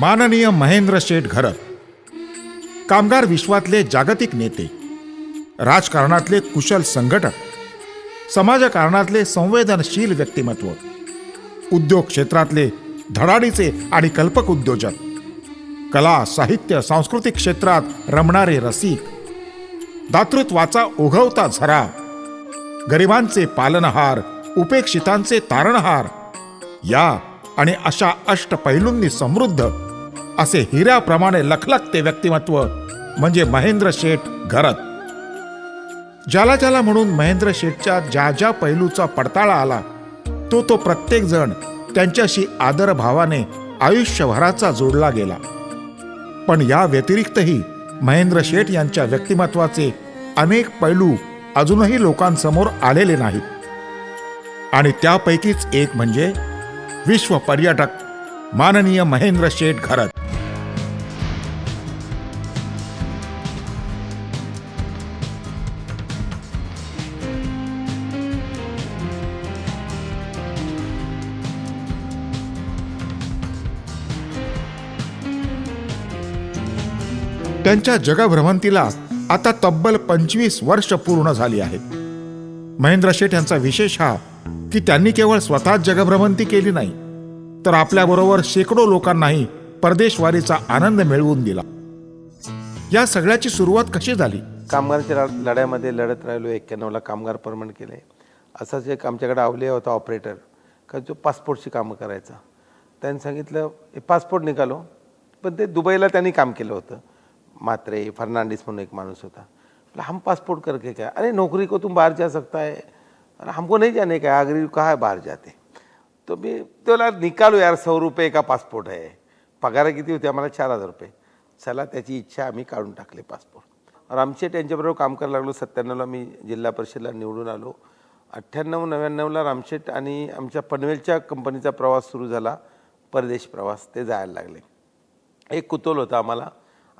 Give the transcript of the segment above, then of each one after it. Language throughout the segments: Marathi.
माननीय महेंद्र शेठ घरत कामगार विश्वातले जागतिक नेते राजकारणातले कुशल संघटक समाजकारणातले संवेदनशील व्यक्तिमत्व उद्योग क्षेत्रातले धडाडीचे आणि कल्पक उद्योजक कला साहित्य सांस्कृतिक क्षेत्रात रमणारे रसिक दातृत्वाचा ओघवता झरा गरिबांचे पालनहार उपेक्षितांचे तारणहार या आणि अशा अष्टपैलूंनी समृद्ध असे हिऱ्याप्रमाणे लखलखते व्यक्तिमत्व म्हणजे महेंद्र शेठ घरत. ज्याला ज्याला म्हणून महेंद्र शेठच्या ज्या ज्या पैलूचा पडताळा आला तो तो प्रत्येक जण त्यांच्याशी आदरभावाने आयुष्यभराचा जोडला गेला. पण या व्यतिरिक्तही महेंद्र शेठ यांच्या व्यक्तिमत्वाचे अनेक पैलू अजूनही लोकांसमोर आलेले नाहीत. आणि त्यापैकीच एक म्हणजे विश्व पर्यटक माननीय महेंद्र शेठ घरत. त्यांच्या जगभ्रमंतीला आता तब्बल पंचवीस वर्ष पूर्ण झाली आहेत. महेंद्र शेठ यांचा विशेष हा की त्यांनी केवळ स्वतःच जगभ्रमंती केली नाही तर आपल्याबरोबर शेकडो लोकांनाही परदेशवारीचा आनंद मिळवून दिला. या सगळ्याची सुरुवात कशी झाली? कामगारच्या लढ्यामध्ये लढत राहिलो एक्क्याण्णवला कामगार परमनंट केले. असाच एक आमच्याकडे आवले होता ऑपरेटर का जो पासपोर्टची कामं करायचा. त्यांनी सांगितलं "हे पासपोर्ट निघालो पण ते दुबईला त्यांनी काम केलं होतं. मात्रे फर्नांडिस म्हणून एक माणूस होता. बोला, हम पासपोर्ट करके क्या? अरे नौकरी को तुम बाहर जा सकता है. अरे हमको नहीं जाने का है, का कहा बाहर जाते. तो मी त्याला निकालो यार सौ रुपये का पासपोर्ट आहे पगार किती होते? आम्हाला चार हजार रुपये. चला त्याची इच्छा आम्ही काढून टाकले पासपोर्ट आमचे यांच्याबरोबर काम करायला लागलो. सत्त्याण्णवला मी जिल्हा परिषदला निवडून आलो. अठ्ठ्याण्णव नव्याण्णवला रामशेठ आणि आमच्या पनवेलच्या कंपनीचा प्रवास सुरू झाला. परदेश प्रवास ते जायला लागले. एक कुतूल होतं आम्हाला.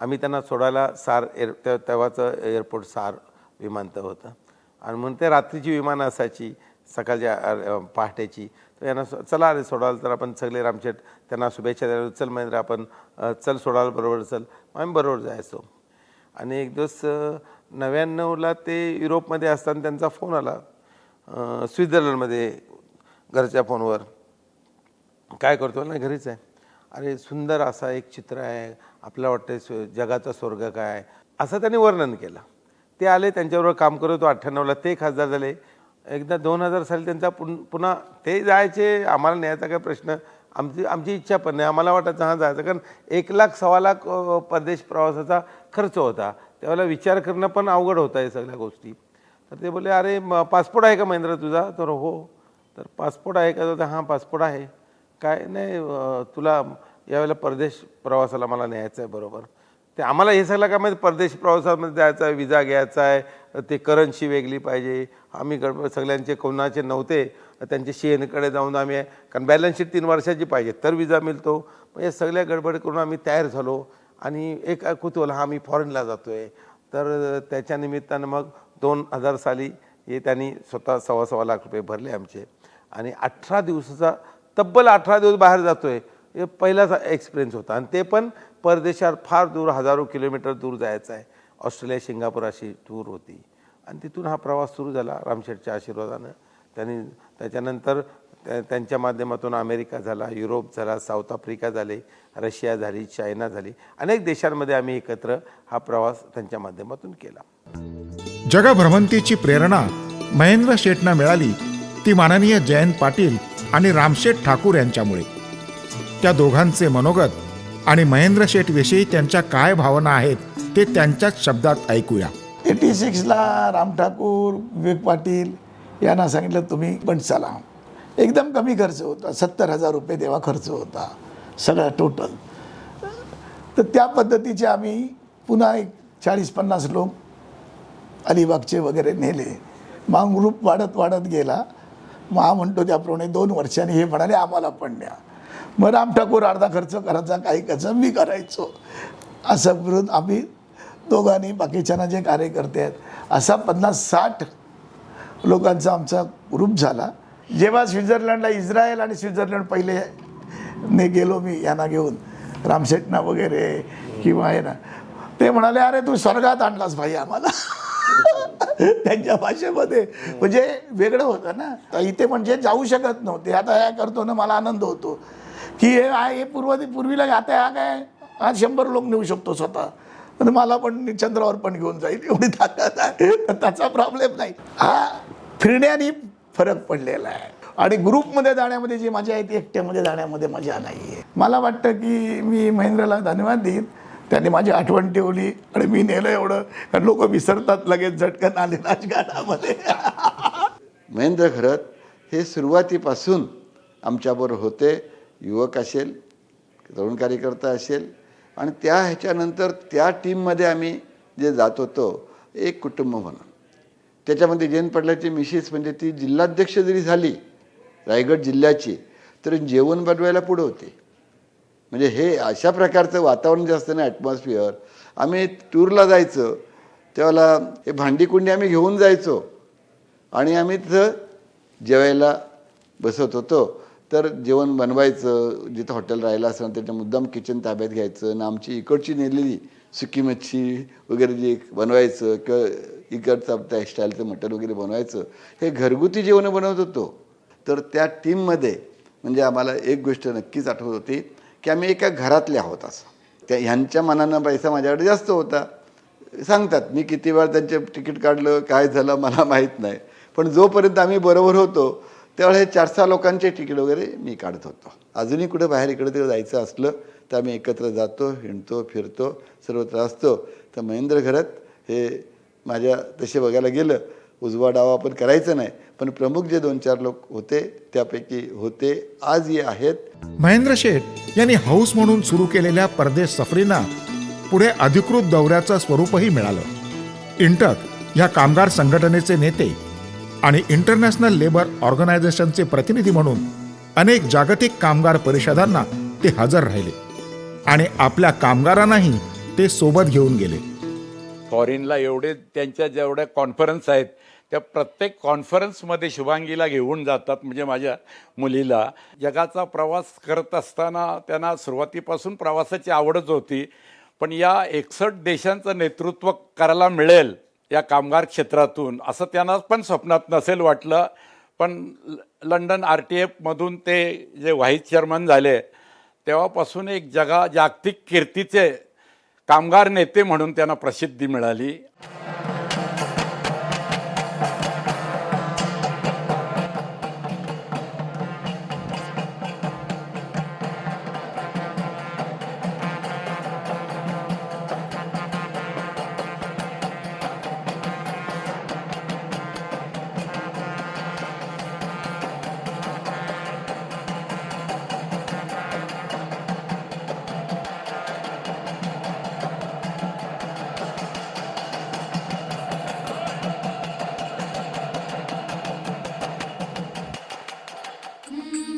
आम्ही त्यांना सोडायला सार एअर त्या तेव्हाचं एअरपोर्ट सार विमानतळ होतं. आणि म्हणून ते रात्रीची विमानं असायची सकाळच्या पहाटेची. तर यांना चला अरे सोडायला तर आपण सगळे रामशेठ त्यांना शुभेच्छा द्यायला चल महेंद्र आपण चल सोडायला बरोबर चल. आम्ही बरोबर जायचो. आणि एक दिवस नव्याण्णवला ते युरोपमध्ये असताना त्यांचा फोन आला. स्वित्झर्लंडमध्ये घरच्या फोनवर. काय करतो? नाही घरीच आहे. अरे सुंदर असा एक चित्र आहे. आपल्याला वाटतं जगाचा स्वर्ग काय? असं त्यांनी वर्णन केलं. ते आले त्यांच्याबरोबर काम करत होतो अठ्ठ्याण्णवला ते खासदार झाले. एकदा दोन हजार साली त्यांचा पुन पुन्हा ते जायचे आम्हाला न्यायचा काय प्रश्न आमची आमची इच्छा पण नाही. आम्हाला वाटायचं हा जायचं. कारण एक लाख सव्वा लाख परदेश प्रवासाचा खर्च होता. त्यावेळेला विचार करणं पण अवघड होतं हे सगळ्या गोष्टी. तर ते बोलले अरे म- पासपोर्ट आहे का महेंद्र तुझा? तर हो. तर पासपोर्ट आहे का? तर हां पासपोर्ट आहे. काय? नाही तुला यावेळेला परदेश प्रवासाला मला न्यायचं आहे बरोबर. ते आम्हाला हे सगळं काय माहिती परदेश प्रवासामध्ये जायचं आहे विजा घ्यायचा आहे ते करन्सी वेगळी पाहिजे. आम्ही गडबड सगळ्यांचे कोणाचे नव्हते त्यांचे शेनकडे जाऊन आम्ही कारण बॅलन्स शीट तीन वर्षाची पाहिजे तर विजा मिळतो. मग सगळ्या गडबड करून आम्ही तयार झालो. आणि एक कुतूहल हा आम्ही फॉरेनला जातो आहे तर त्याच्या निमित्तानं मग दोन हजार साली हे त्यांनी स्वतः सव्वा सव्वा लाख रुपये भरले आमचे. आणि अठरा दिवसाचा तब्बल अठरा दिवस बाहेर जातो आहे पहिलाच एक्सपिरियन्स होता. आणि ते पण परदेशात फार दूर हजारो किलोमीटर दूर जायचं आहे. ऑस्ट्रेलिया सिंगापूर अशी टूर होती. आणि तिथून हा प्रवास सुरू झाला रामशेठच्या आशीर्वादानं. त्यांनी त्याच्यानंतर त्या- त्यांच्या माध्यमातून अमेरिका झाला युरोप झाला साऊथ आफ्रिका झाले रशिया झाली चायना झाली. अनेक देशांमध्ये आम्ही एकत्र हा प्रवास त्यांच्या माध्यमातून केला. जगभ्रमंतीची प्रेरणा महेंद्र शेठना मिळाली. ती माननीय जयंत पाटील आणि रामशेठ ठाकूर यांच्यामुळे. त्या दोघांचे मनोगत आणि महेंद्र शेठ विषयी त्यांच्या काय भावना आहेत ते त्यांच्याच शब्दात ऐकूया. एटी सिक्सला राम ठाकूर विवेक पाटील यांना सांगितलं तुम्ही पण चला. एकदम कमी खर्च होता. सत्तर हजार रुपये तेव्हा खर्च होता सगळा टोटल तर त्या पद्धतीचे आम्ही पुन्हा एक चाळीस पन्नास लोक अलिबागचे वगैरे नेले. मग ग्रुप वाढत वाढत गेला. मग म्हणतो त्याप्रमाणे दोन वर्षांनी हे म्हणाले आम्हाला पण द्या. मग राम ठाकूर अर्धा खर्च करायचा काही कसं मी करायचो. असं करून आम्ही दोघांनी बाकीच्यांना जे कार्यकर्ते आहेत असा पन्नास साठ लोकांचा आमचा ग्रुप झाला. जेव्हा स्वित्झर्लंडला इस्रायल आणि स्वित्झर्लंड पहिले ने गेलो मी यांना घेऊन रामशेटना वगैरे किंवा आहे ना ते म्हणाले अरे तू स्वर्गात आणलास भाई आम्हाला. त्यांच्या भाषेमध्ये. म्हणजे वेगळं होतं ना. तर इथे म्हणजे जाऊ शकत नव्हते. आता ह्या करतो ना मला आनंद होतो. की हे आहे हे पूर्व पूर्वीला आता हा काय? हा शंभर लोक नेऊ शकतो स्वतः. आणि मला पण चंद्रावर पण घेऊन जाईल एवढी ताकद आहे. तर त्याचा प्रॉब्लेम नाही. हा फिरण्याने फरक पडलेला आहे. आणि ग्रुपमध्ये जाण्यामध्ये जी मजा आहे ती एकट्यामध्ये जाण्यामध्ये मजा नाही आहे. मला वाटतं की मी महेंद्रला धन्यवाद देईन. त्यांनी माझी आठवण ठेवली आणि मी नेलं एवढं. कारण लोक विसरतात लगेच झटकन आले राजकारणामध्ये. महेंद्र खरत हे सुरुवातीपासून आमच्याबरोबर होते. युवक असेल तरुण कार्यकर्ता असेल आणि त्या ह्याच्यानंतर त्या टीममध्ये आम्ही जे जात होतो एक कुटुंब म्हणून. त्याच्यामध्ये जैन पडल्याची मिसेस म्हणजे ती जिल्हाध्यक्ष जरी झाली रायगड जिल्ह्याची तर जेवण बनवायला पुढं होते. म्हणजे हे अशा प्रकारचं वातावरण जे असतं ना ॲटमॉस्फिअर आम्ही टूरला जायचं त्यावेळेला हे भांडीकुंडी आम्ही घेऊन जायचो आणि आम्ही तिथं जेवायला बसत होतो. तर जेवण बनवायचं जिथं हॉटेल राहिलं असेल त्याच्या मुद्दाम किचन ताब्यात घ्यायचं आणि आमची इकडची नेलेली सुकी मच्छी वगैरे जे बनवायचं किंवा इकडचं त्या स्टाईलचं मटण वगैरे बनवायचं हे घरगुती जेवणं बनवत होतो. तर त्या टीममध्ये म्हणजे आम्हाला एक गोष्ट नक्कीच आठवत होती की आम्ही एका घरातले आहोत असं. त्या ह्यांच्या मनानं पैसा माझ्याकडे जास्त होता. सांगतात मी किती वेळा त्यांचे तिकीट काढलं काय झालं मला माहीत नाही. पण जोपर्यंत आम्ही बरोबर होतो त्यावेळेला हे चार सहा लोकांचे तिकीट वगैरे मी काढत होतो. अजूनही कुठं बाहेर इकडे तिकडे जायचं असलं तर आम्ही एकत्र जातो हिंडतो फिरतो सर्वत्र असतो. तर महेंद्र घरात हे माझ्या तसे बघायला गेलं उजवा डावा आपण करायचं नाही. पण प्रमुख जे दोन चार लोक होते त्यापैकी होते आजही आहेत. महेंद्र शेठ यांनी हाऊस म्हणून सुरू केलेल्या परदेश सफरींना पुढे अधिकृत दौऱ्याचं स्वरूपही मिळालं. इंटक ह्या कामगार संघटनेचे नेते आणि इंटरनॅशनल लेबर ऑर्गनायझेशनचे प्रतिनिधी म्हणून अनेक जागतिक कामगार परिषदांना ते हजर राहिले आणि आपल्या कामगारांनाही ते सोबत घेऊन गेले. फॉरेनला एवढे त्यांच्या जेवढ्या कॉन्फरन्स आहेत त्या प्रत्येक कॉन्फरन्समध्ये शुभांगीला घेऊन जातात म्हणजे माझ्या मुलीला. जगाचा प्रवास करत असताना त्यांना सुरुवातीपासून प्रवासाची आवडच होती पण या एकसष्ट देशांचं नेतृत्व करायला मिळेल या कामगार क्षेत्रातून. असं त्यांना पण स्वप्नात नसेल वाटलं पण ल- लंडन आर टी एफमधून ते जे व्हाईस चेअरमन झाले तेव्हापासून एक जगा जागतिक कीर्तीचे कामगार नेते म्हणून त्यांना प्रसिद्धी मिळाली.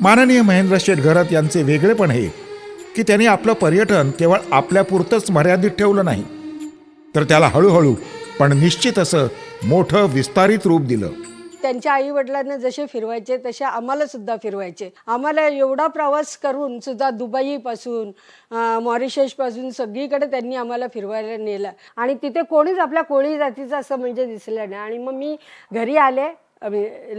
माननीय महेंद्र शेठ घरत यांचे वेगळेपण हे की त्यांनी आपलं पर्यटन केवळ आपल्यापुरतंच मर्यादित ठेवलं नाही. तर त्याला हळूहळू पण निश्चित असं मोठं विस्तारित रूप दिलं. त्यांच्या आई वडिलांना जसे फिरवायचे तसे आम्हाला सुद्धा फिरवायचे. आम्हाला एवढा प्रवास करून सुद्धा दुबईपासून मॉरिशसपासून सगळीकडे त्यांनी आम्हाला फिरवायला नेलं. आणि तिथे कोणीच आपल्या कोळी जातीचं असं म्हणजे दिसलं नाही. आणि मग मी घरी आले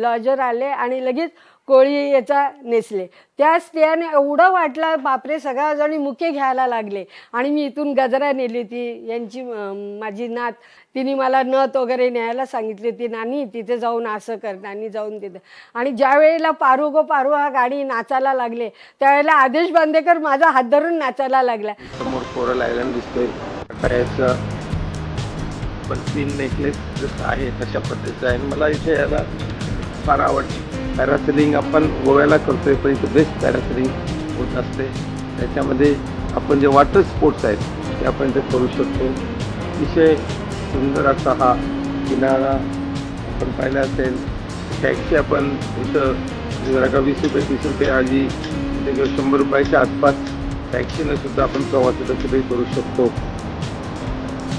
लॉजर आले आणि लगेच कोळी याचा नेसले. त्या स्त्रियाने एवढं वाटलं बापरे सगळ्याजणी मुके घ्यायला लागले. आणि मी इथून गजरा नेली होती यांची माझी नात तिने मला नथ वगैरे न्यायला सांगितली होती नानी तिथे जाऊन असं कर नानी जाऊन तिथे. आणि ज्या वेळेला पारू गो पारू हा गाडी नाचायला लागले त्यावेळेला आदेश बांदेकर माझा हात धरून नाचायला लागला. समोर कोरल आयलंड दिसतोय. पण तीन नेकलेस जसं आहे तशा पद्धतीचं आहे. मला इथे यायला फार आवडते. पॅरासेलिंग आपण गोव्याला करतोय पण इथं बेस्ट पॅरासेलिंग होत असते. त्याच्यामध्ये आपण जे वॉटर स्पोर्ट्स आहेत ते आपण ते करू शकतो. अतिशय सुंदर असा हा किनारा आपण पाहिला असेल. टॅक्सी आपण इथं जरा का वीस रुपये तीस रुपये आधी किंवा शंभर रुपयाच्या आसपास टॅक्सीनं सुद्धा आपण प्रवास इथं कुठेही करू शकतो.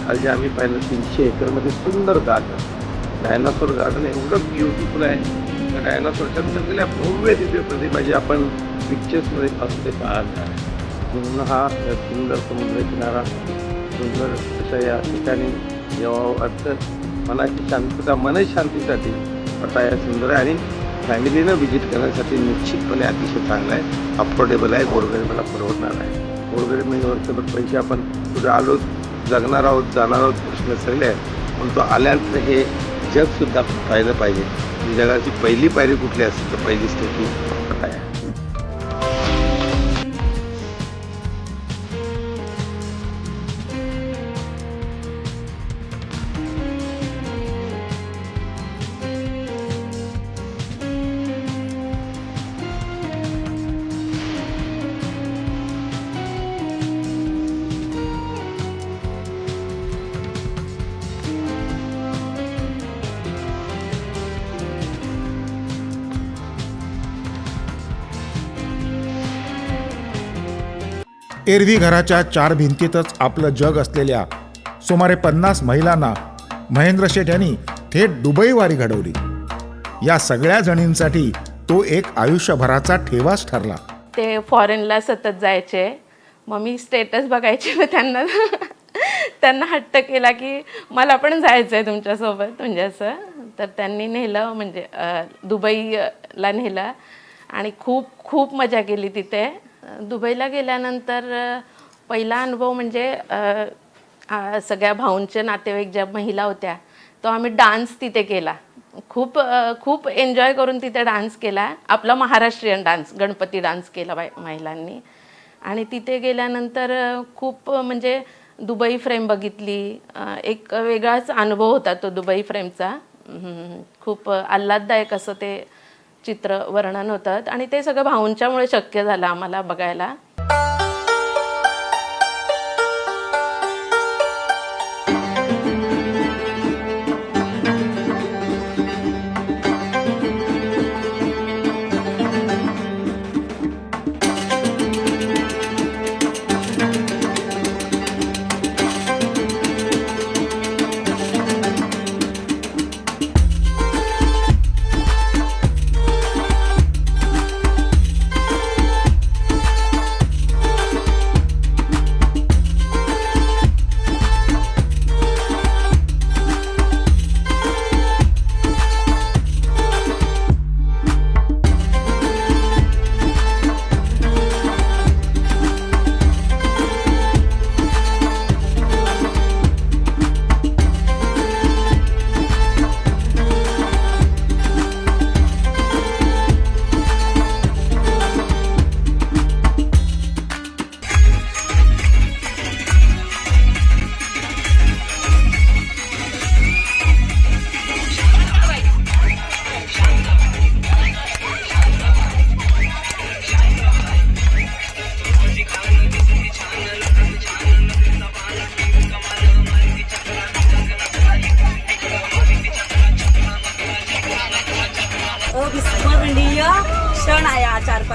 आज जे आम्ही पाहिलं तीनशे एकरमध्ये सुंदर गार्डन डायनासोर गार्डन एवढं ब्युटिफुल आहे. डायना सोडच्या सगळ्या भव्य तिथे प्रतिमा जे आपण पिक्चर्समध्ये असते ते पाहत आहे म्हणून हा सुंदर समुद्र किनारा सुंदर अशा या ठिकाणी जेव्हा वाटतं. मनाची शांतता मन शांतीसाठी आता या सुंदर आहे आणि फॅमिलीनं व्हिजिट करण्यासाठी निश्चितपणे अतिशय चांगला आहे. अफोर्डेबल आहे गोरगरिबाला परवडणार आहे. गोरगरिबांवर पैसे आपण पुढे आलो जगणार आहोत जाणार आहोत प्रश्न सगळे आहेत. पण तो आल्यानंतर हे जगसुद्धा पाहिलं पाहिजे. जगाची पहिली पायरी कुठली असते? तर पहिली स्टेप एरवी घराच्या चार भिंतीतच आपलं जग असलेल्या सुमारे पन्नास महिलांना महेंद्र शेठ यांनी थेट दुबईवारी घडवली. या सगळ्या जणींसाठी तो एक आयुष्यभराचा ठेवाच ठरला. ते फॉरेनला सतत जायचे. मग मी स्टेटस बघायचे मग त्यांना त्यांना हट्ट केला की मला पण जायचं आहे तुमच्यासोबत. म्हणजे असं. तर त्यांनी नेलं म्हणजे दुबईला नेलं. आणि खूप खूप मजा केली तिथे. दुबईला गेल्यानंतर पहिला अनुभव म्हणजे सगळ्या भाऊंचे नातेवाईक ज्या महिला होत्या तो आम्ही डान्स तिथे केला. खूप खूप एन्जॉय करून तिथे डान्स केला. आपला महाराष्ट्रीयन डान्स गणपती डान्स केला बाय महिलांनी. आणि तिथे गेल्यानंतर खूप म्हणजे दुबई फ्रेम बघितली. एक वेगळाच अनुभव होता तो दुबई फ्रेमचा. खूप आल्हाददायक असं ते चित्र वर्णन होतात. आणि ते सगळं भाऊंच्यामुळे शक्य झालं आम्हाला बघायला.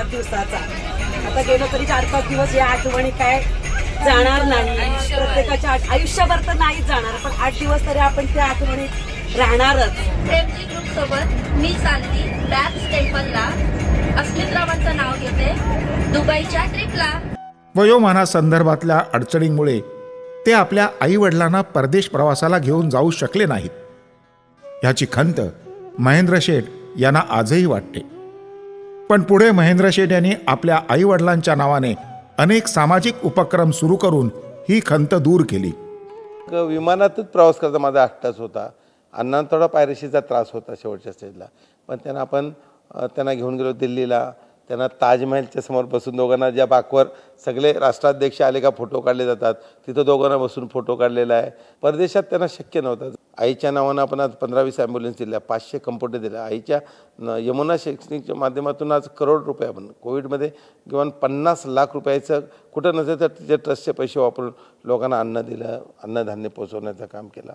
पाच दिवसाचा. आता गेलो तरी चार पाच दिवस या आठवणी काय जाणार नाही. प्रत्येकाच्या आयुष्यभर तर नाही जाणार पण आठ दिवस तरी आपण त्या आठवणीत राहणारच. प्रेमजी ग्रुप सोबत मी चालली बॅप्स टेम्पलला अस्मित रावांचं नाव घेते. दुबईच्या ट्रिपला वयोमानासंदर्भातल्या अडचणींमुळे ते आपल्या आईवडिलांना परदेश प्रवासाला घेऊन जाऊ शकले नाहीत. ह्याची खंत महेंद्र शेठ यांना आजही वाटते. पण पुढे महेंद्र शेठ यांनी आपल्या आईवडिलांच्या नावाने अनेक सामाजिक उपक्रम सुरू करून ही खंत दूर केली. विमानातच प्रवास करता माझा आठ तास होता. अण्णा थोडा पायरशीचा त्रास होता शेवटच्या स्टेजला पण त्यांना आपण त्यांना घेऊन गेलो दिल्लीला. त्यांना ताजमहलच्या समोर बसून दोघांना ज्या बाकवर सगळे राष्ट्राध्यक्ष आले का फोटो काढले जातात तिथं दोघांना बसून फोटो काढलेला आहे. परदेशात त्यांना शक्य नव्हतं. आईच्या नावानं आपण आज पंधरा वीस ॲम्ब्युलन्स दिल्या पाचशे कंपोटे दिल्या. आईच्या न- यमुना शैक्षणिकच्या माध्यमातून आज करोड रुपये आपण कोविडमध्ये किंवा पन्नास लाख रुपयाचं कुठं नसेल तर तिचे ट्रस्टचे पैसे वापरून लोकांना अन्न दिलं अन्नधान्य पोचवण्याचं काम केलं.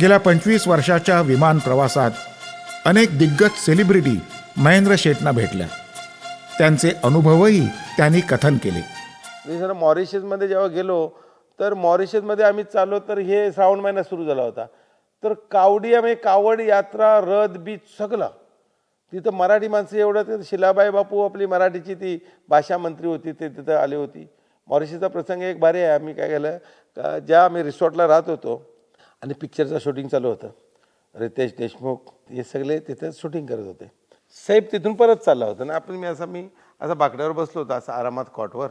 गेल्या पंचवीस वर्षाच्या विमान प्रवासात अनेक दिग्गज सेलिब्रिटी महेंद्र शेठना भेटल्या. त्यांचे अनुभवही त्यांनी कथन केले. मी जर मॉरिशसमध्ये जेव्हा गेलो तर मॉरिशसमध्ये आम्ही चाललो तर हे श्रावण महिना सुरू झाला होता. तर कावडी आम्ही कावड यात्रा रथ बीच सगळं. तिथं मराठी माणसं एवढं ते शिलाबाई बापू आपली मराठीची ती भाषा मंत्री होती ते तिथं आली होती. मॉरिशसचा प्रसंग एक भारी आहे आम्ही काय केलं का ज्या आम्ही रिसॉर्टला राहत होतो आणि पिक्चरचं शूटिंग चालू होतं रितेश देशमुख हे सगळे तिथं शूटिंग करत होते. साहेब तिथून परत चालला होता ना. आपण मी असा मी असा बाकड्यावर बसलो होतो असं आरामात कॉटवर.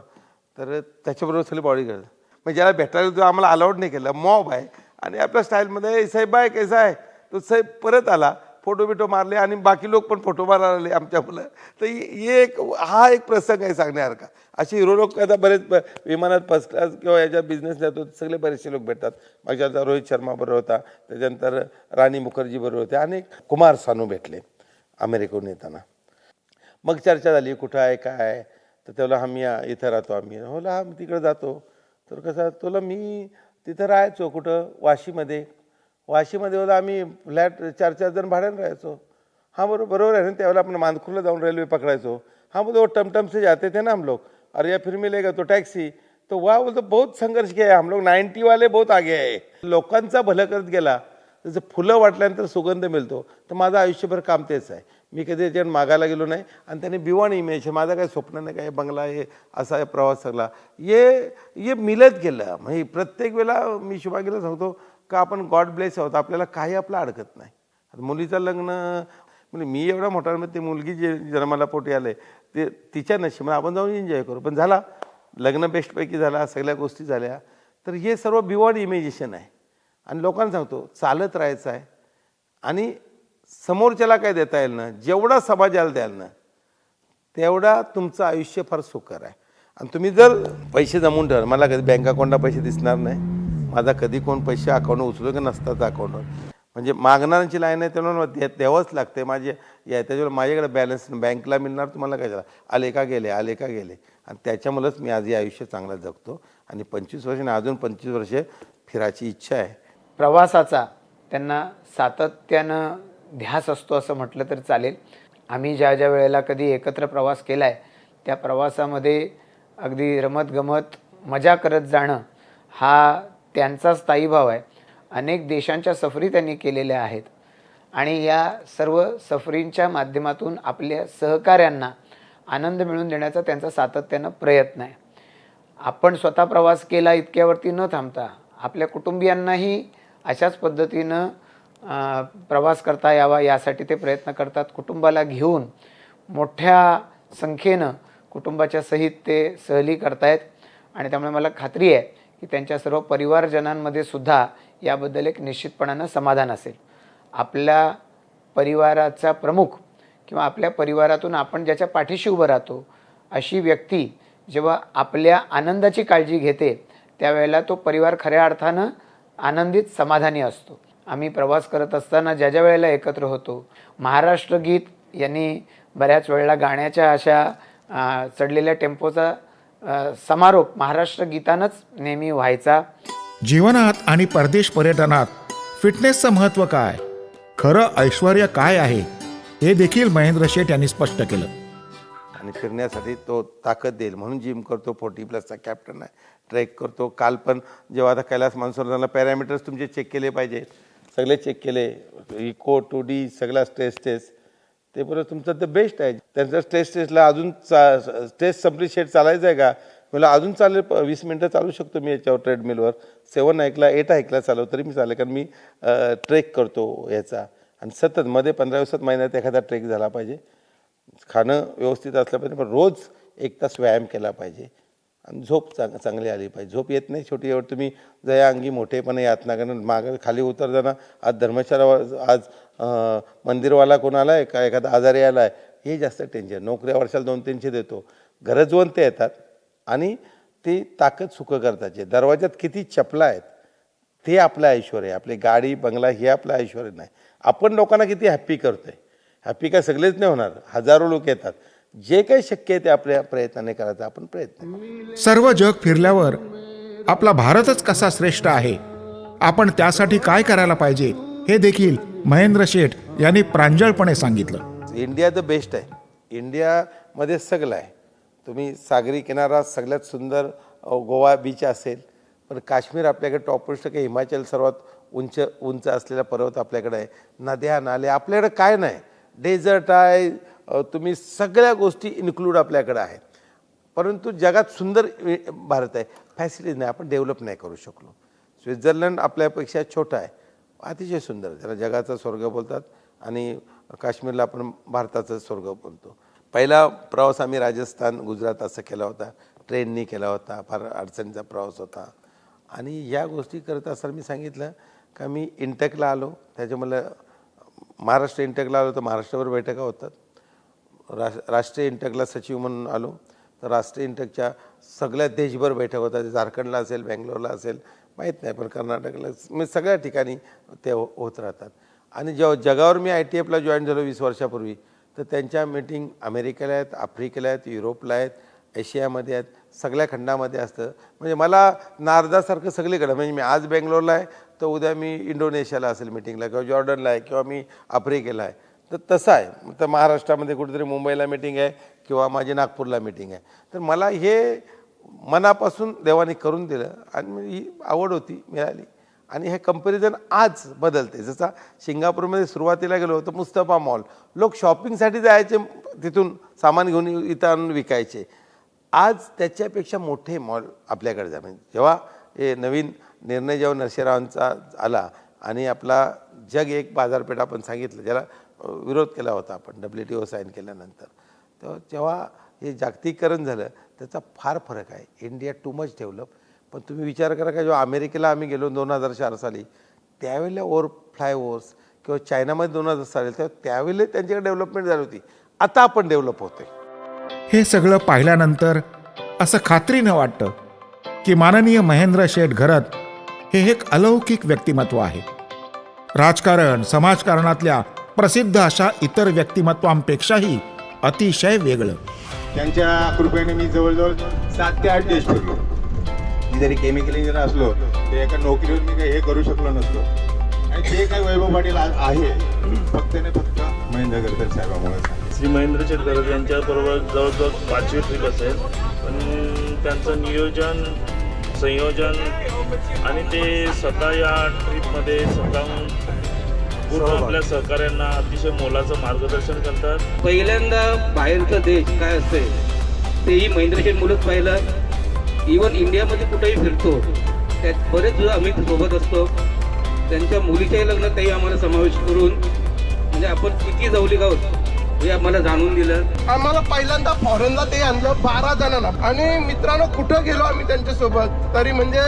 तर त्याच्याबरोबर सगळी बॉडी करत मग ज्याला भेटायला तो आम्हाला अलाउड नाही केलं. मॉब आहे. आणि आपल्या स्टाईलमध्ये साहेब आहे कैसा आहे? तो साहेब परत आला. फोटो बिटो मारले आणि बाकी लोक पण फोटो मारायला आले आमच्या मुलं. तर हे एक हा एक प्रसंग आहे सांगण्यासारखा. असे हिरो लोक आता बरेच विमानात फर्स्ट क्लास किंवा याच्या बिझनेस जातो सगळे बरेचसे लोक भेटतात. माझ्या आता रोहित शर्मा बरोबर होता. त्याच्यानंतर राणी मुखर्जी बरोबर होते. आणि कुमार सानू भेटले. अमेरिकेहून येताना. मग चर्चा झाली कुठं आहे काय तर त्याला आम्ही या- इथं राहतो आम्ही. होला आम्ही तिकडे जातो. तर कसं तुला मी तिथं राहायचो कुठं? वाशीमध्ये. वाशीमध्ये होता आम्ही फ्लॅट चार चार जण भाड्यानं राहायचो. हां बरोबर बरोबर आहे ना? त्यावेळेला आपण मानखुरला जाऊन रेल्वे पकडायचो. हाँ बोलतो वो टमटम से जाते थे ना हम लोग. और या फिर मिलेगा तो टॅक्सी तो वा बोलतो बहुत संघर्ष किया है हम लोग. नाईन्टी वाले बहुत आगे आहे लोकांचा भलं करत गेला. जसं फुलं वाटल्यानंतर सुगंध मिळतो तर माझं आयुष्यभर काम तेच आहे. मी कधी त्याच्यावर मागायला गेलो नाही आणि त्याने बिवाण इमेज माझं काही स्वप्न नाही काय बंगला हे असा आहे प्रवास सगळा. ये ये मिळत गेलं. म्हणजे प्रत्येक वेळेला मी शुभागीला सांगतो का आपण गॉड ब्लेस आहोत आपल्याला काही आपलं अडकत नाही. आता मुलीचं लग्न म्हणजे मी एवढा मोठा म्हणजे ती मुलगी जे जन्माला पोटी आले ते तिच्या नशिबाने आपण जाऊन एन्जॉय करू. पण झाला लग्न बेस्टपैकी झाला सगळ्या गोष्टी झाल्या. तर हे सर्व बिवॉड इमेजिशन आहे. आणि लोकांना सांगतो चालत राहायचं आहे. आणि समोरच्याला काय देता येईल ना? जेवढा समाजाला द्याल ना तेवढा तुमचं आयुष्य फार सुकर आहे. आणि तुम्ही जर पैसे जमवून ठेवा मला कधी बँक अकाउंटला पैसे दिसणार नाही. माझा कधी कोण पैसे अकाउंट उचलू की नसतात अकाउंटवर म्हणजे मागणाऱ्यांची लाईन आहे तेव्हा दे द्यावंच लागते माझे या त्याच्यावर माझ्याकडे बॅलन्स बँकला मिळणार तुम्हाला काय झालं? आले का गेले आले का गेले. आणि त्याच्यामुळंच मी आज हे आयुष्य चांगलं जगतो. आणि पंचवीस वर्ष आणि अजून पंचवीस वर्षे फिरायची इच्छा आहे. प्रवासाचा त्यांना सातत्यानं ध्यास असतो असं म्हटलं तर चालेल. आम्ही ज्या ज्या वेळेला कधी एकत्र प्रवास केला आहे त्या प्रवासामध्ये अगदी रमतगमत मजा करत जाणं हा त्यांचा स्थायीभाव आहे. अनेक देशांच्या सफरी त्यांनी केलेल्या आहेत आणि या सर्व सफरींच्या माध्यमातून आपल्या सहकाऱ्यांना आनंद मिळवून देण्याचा त्यांचा सातत्यानं प्रयत्न आहे. आपण स्वतः प्रवास केला इतक्यावरती न थांबता आपल्या कुटुंबियांनाही अशाच पद्धतीनं प्रवास करता यावा यासाठी ते प्रयत्न करतात. कुटुंबाला घेऊन मोठ्या संख्येनं कुटुंबाच्या सहित ते सहली करतायत. आणि त्यामुळे मला खात्री आहे की त्यांच्या सर्व परिवारजनांमध्ये सुद्धा याबद्दल एक निश्चितपणानं समाधान असेल. आपल्या परिवाराचा प्रमुख किंवा आपल्या परिवारातून आपण ज्याच्या पाठीशी उभं राहतो अशी व्यक्ती जेव्हा आपल्या आनंदाची काळजी घेते त्यावेळेला तो परिवार खऱ्या अर्थानं आनंदित समाधानी असतो. आम्ही प्रवास करत असताना ज्या ज्या वेळेला एकत्र होतो महाराष्ट्र गीत यांनी बऱ्याच वेळेला गाण्याच्या अशा चढलेल्या टेम्पोचा समारोप महाराष्ट्र गीतानंच नेहमी व्हायचा. जीवनात आणि परदेश पर्यटनात फिटनेसचं महत्त्व काय? खरं ऐश्वर काय आहे? हे देखील महेंद्र शेठ यांनी स्पष्ट केलं. आणि फिरण्यासाठी तो ताकद देईल. म्हणून जिम करतो फोर्टी प्लसचा कॅप्टन आहे. ट्रेक करतो. काल पण जेव्हा आता कैलास मानसरोवरला पॅरामीटर्स तुमचे चेक केले पाहिजे. सगळे चेक केले. इको टू डी सगळा स्ट्रेस टेस्ट ते बरोबर तुमचं तर बेस्ट आहे. त्यांचं स्ट्रेस टेस्टला अजून चा स्ट्रेस संपली शेट चालायचं आहे का? मला अजून चालेल वीस मिनटं चालू शकतो मी याच्यावर ट्रेडमिलवर सेवन ऐकला एट ऐकला चालव तरी मी चालेल. कारण मी ट्रेक करतो याचा. आणि सतत मध्ये पंधरा दिवसात महिन्यात एखादा ट्रेक झाला पाहिजे. खाणं व्यवस्थित असलं पाहिजे पण रोज एक तास व्यायाम केला पाहिजे. आणि झोप चांग चांगली आली पाहिजे. झोप येत नाही छोटी एवढं. तुम्ही जया अंगी मोठेपणे यातना कारण मागं खाली उतरताना आज धर्मशाला आज मंदिरवाला कोण आला आहे का एखादा आजारी आला आहे हे जास्त टेन्शन नोकऱ्या वर्षाला दोन तीनशे देतो. गरजवंत येतात आणि ते ताकद सुख करताचे दरवाज्यात किती चपला आहेत ते आपलं ऐश्वर आहे. आपली गाडी बंगला हे आपलं ऐश्वर नाही. आपण लोकांना किती हॅप्पी करतो आहे हॅप्पी काय सगळेच नाही होणार. हजारो लोक येतात. जे काही शक्य आहे ते आपल्या प्रयत्नाने करायचा आपण प्रयत्न. सर्व जग फिरल्यावर आपला भारतच कसा श्रेष्ठ आहे? आपण त्यासाठी काय करायला पाहिजे? हे देखील महेंद्र शेठ यांनी प्रांजळपणे सांगितलं. इंडिया द बेस्ट आहे. इंडियामध्ये सगळं आहे. तुम्ही सागरी किनारा सगळ्यात सुंदर गोवा बीच असेल पण काश्मीर आपल्याकडे टॉपस्ट काही हिमाचल सर्वात उंच उंच असलेला पर्वत आपल्याकडे आहे. नद्या नाले आपल्याकडे काय नाही. डेझर्ट आहे तुम्ही सगळ्या गोष्टी इन्क्लूड आपल्याकडं आहेत. परंतु जगात सुंदर भारत आहे. फॅसिलिटी नाही आपण डेव्हलप नाही करू शकलो. स्वित्झर्लंड आपल्यापेक्षा छोटा आहे. अतिशय सुंदर. त्याला जगाचा स्वर्ग बोलतात आणि काश्मीरला आपण भारताचं स्वर्ग बोलतो. पहिला प्रवास आम्ही राजस्थान गुजरात असं केला होता. ट्रेननी केला होता. फार अडचणीचा प्रवास होता. आणि या गोष्टी करत असताना मी सांगितलं का मी इंटेकला आलो. त्याच्यामुळे महाराष्ट्र इंटकला आलो तर महाराष्ट्रावर बैठका होतात. राष राष्ट्रीय इंटकला सचिव म्हणून आलो. तर राष्ट्रीय इंटकच्या सगळ्या देशभर बैठक होतात. झारखंडला असेल बँगलोरला असेल माहीत नाही पण कर्नाटकला म्हणजे सगळ्या ठिकाणी ते हो- होत राहतात. आणि जेव्हा जगावर मी आय टी एफला जॉईन झालो वीस वर्षापूर्वी तर त्यांच्या मीटिंग अमेरिकेला आहेत आफ्रिकेला आहेत युरोपला आहेत एशियामध्ये आहेत. सगळ्या खंडामध्ये असतं. म्हणजे मला नारदासारखं सगळीकडं म्हणजे मी आज बेंगलोरला आहे तर उद्या मी इंडोनेशियाला असेल मिटिंगला किंवा जॉर्डनला आहे किंवा मी आफ्रिकेला आहे. तर तसं आहे. तर महाराष्ट्रामध्ये कुठेतरी मुंबईला मिटिंग आहे किंवा माझी नागपूरला मिटिंग आहे. तर मला हे मनापासून देवाने करून दिलं आणि ही आवड होती मिळाली. आणि हे कंपॅरिझन आज बदलते. जसा सिंगापूरमध्ये सुरुवातीला गेलो तर मुस्तफा मॉल. लोक शॉपिंगसाठी जायचे तिथून सामान घेऊन इथं आणून विकायचे. आज त्याच्यापेक्षा मोठे मॉल आपल्याकडे जा. म्हणजे जेव्हा हे नवीन निर्णय जेव्हा नरसिंहरावांचा आला आणि आपला जग एक बाजारपेठ आपण सांगितलं ज्याला विरोध केला होता आपण डब्ल्यू टी ओ साईन केल्यानंतर तर जेव्हा हे जागतिकीकरण झालं त्याचा फार फरक आहे. इंडिया टू मच डेव्हलप पण तुम्ही विचार करा का जेव्हा अमेरिकेला आम्ही गेलो दोन हजार चार साली त्यावेळेला ओव्हर फ्लायओव्हर्स किंवा चायनामध्ये दोन हजार साली तेव्हा त्यावेळेला त्यांच्याकडे डेव्हलपमेंट झाली होती. आता आपण डेव्हलप होतोय. हे सगळं पाहिल्यानंतर असं खात्रीनं वाटतं की माननीय महेंद्र शेठ घरत हे एक अलौकिक व्यक्तिमत्व आहे. राजकारण समाजकारणातल्या प्रसिद्ध अशा इतर व्यक्तिमत्वांपेक्षाही अतिशय वेगळं. त्यांच्या कृपेने मी जवळजवळ सात ते आठ देश फिरलो. मी जरी केमिकल इंजिनियर असलो तर एका नोकरीवर मी काही हे करू शकलो नसतो आणि जे काही वैभव पाटील आहे फक्त आणि फक्त महेंद्र गडकर साहेबामुळे श्री महेंद्र शेटकर यांच्याबरोबर जवळजवळ पाचवी ट्रिप असेल. पण त्यांचं नियोजन संयोजन आणि ते स्वतः या ट्रिपमध्ये स्वतःहून पूर्ण आपल्या सहकाऱ्यांना अतिशय मोलाचं मार्गदर्शन करतात. पहिल्यांदा बाहेरचा देश काय असते तेही महेंद्रशेठ मुलंच पाहिलं. इवन इंडियामध्ये कुठेही फिरतो त्यात बरेच आम्ही सोबत असतो. त्यांच्या मुलीच्याही लग्नात तेही आम्हाला समावेश करून म्हणजे आपण किती जवळीक आहोत हे आम्हाला जाणून दिलं. आम्हाला पहिल्यांदा फॉरेनला ते आणलं बारा जणांना. आणि मित्रांनो कुठं गेलो आम्ही त्यांच्यासोबत? तरी म्हणजे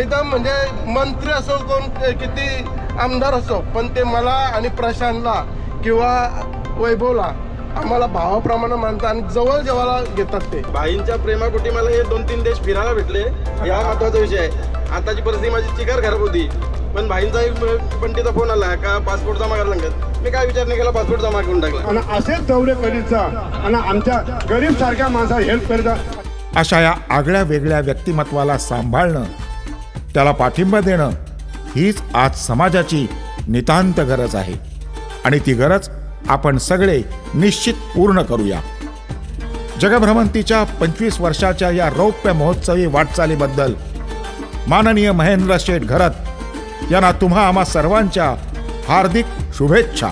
एकदम म्हणजे मंत्री असो कोण किती आमदार असो पण ते मला आणि प्रशांतला किंवा वैभवला आम्हाला भावाप्रमाणे मानतात आणि जवळ जेवायला घेतात ते. भाईंच्या प्रेमापोटी मला हे दोन तीन देश फिरायला भेटले. हा. महत्त्वाचा विषय आहे. आताची परिस्थिती माझी चिकार खराब होती. पण भाईंचा एक पंटीचा फोन आला का पासपोर्ट जमा करायला लागत मी काय विचार नाही केला पासपोर्ट जमा करून टाकला. आणि असेच दौरे करीत आणि आमच्या गरीब सारख्या माणसाला हेल्प करीत जा. अशा या आगळ्या वेगळ्या व्यक्तिमत्वाला सांभाळणं त्याला पाठिंबा देणं हीच आज समाजाची नितांत गरज आहे. आणि ती गरज आपण सगळे निश्चित पूर्ण करूया. जगभ्रमंतीच्या पंचवीस वर्षाच्या या रौप्य महोत्सवी वाटचालीबद्दल माननीय महेंद्र शेठ घरत यांना तुम्हा आम्हा सर्वांच्या हार्दिक शुभेच्छा.